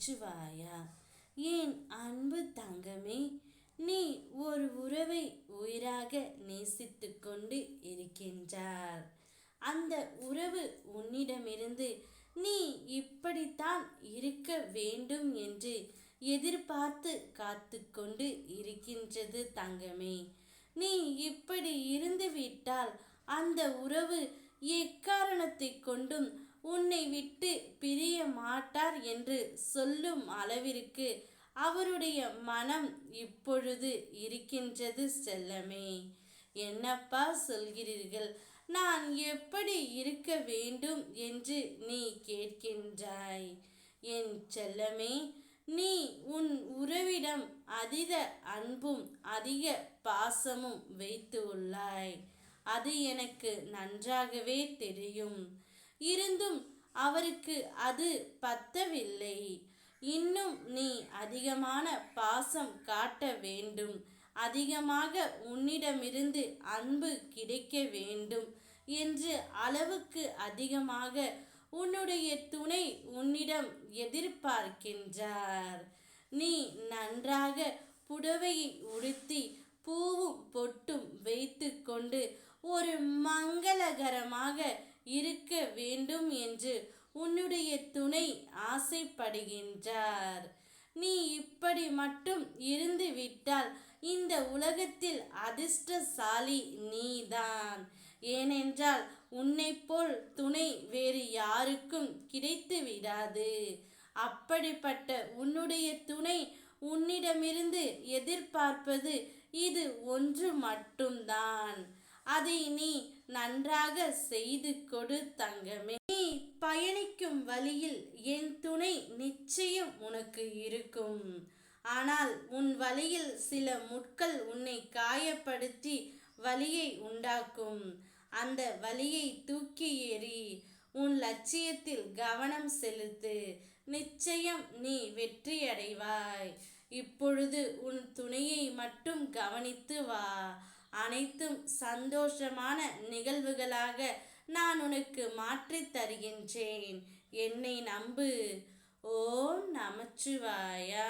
நமச்சிவாயா என் அன்பு தங்கமே நீ ஒரு உறவை உயிராக நேசித்து கொண்டு இருக்கின்றார். அந்த உறவு உன்னிடமிருந்து நீ இப்படித்தான் இருக்க வேண்டும் என்று எதிர்பார்த்து காத்து கொண்டு இருக்கின்றது தங்கமே. நீ இப்படி இருந்துவிட்டால் அந்த உறவு எக்காரணத்தை கொண்டும் உன்னை விட்டு மாட்டார் என்று சொல்லும் அளவிற்கு அவருடைய மனம் இப்பொழுது இருக்கின்றது செல்லமே. என்னப்பா சொல்கிறீர்கள்? நான் எப்படி இருக்க வேண்டும் என்று நீ கேட்கின்றாய். என் செல்லமே நீ உன் உறவிடம் அதிக அன்பும் அதிக பாசமும் வைத்து உள்ளாய். அது எனக்கு நன்றாகவே தெரியும். இருந்தும் அவருக்கு அது பத்தவில்லை. இன்னும் நீ அதிகமான பாசம் காட்ட வேண்டும். அதிகமாக உன்னிடமிருந்து அன்பு கிடைக்க வேண்டும் என்று அளவுக்கு அதிகமாக உன்னுடைய துணை உன்னிடம் எதிர்பார்க்கின்றார். நீ நன்றாக புடவையை உடுத்தி பூவும் பொட்டும் வைத்து கொண்டு ஒரு மங்களகரமாக இருக்க வேண்டும் என்று உன்னுடைய துணை ஆசைப்படுகின்றார். நீ இப்படி மட்டும் இருந்து விட்டால் இந்த உலகத்தில் அதிர்ஷ்டசாலி நீதான். ஏனென்றால் உன்னை போல் துணை வேறு யாருக்கும் கிடைத்து விடாது. அப்படிப்பட்ட உன்னுடைய துணை உன்னிடமிருந்து எதிர்பார்ப்பது இது ஒன்று மட்டும்தான். அதை நீ நன்றாக செய்து கொடு தங்கமே. நீ பயணிக்கும் வழியில் என் துணை நிச்சயம் உனக்கு இருக்கும். ஆனால் உன் வழியில் சில முட்கள் உன்னை காயப்படுத்தி வலியை உண்டாக்கும். அந்த வலியை தூக்கி எறி உன் லட்சியத்தில் கவனம் செலுத்து. நிச்சயம் நீ வெற்றியடைவாய். இப்பொழுது உன் துணையை மட்டும் கவனித்து வா. அனைத்தும் சந்தோஷமான நிகழ்வுகளாக நான் உனக்கு மாற்றித் தருகின்றேன். என்னை நம்பு. ஓ நமச்சிவாயா.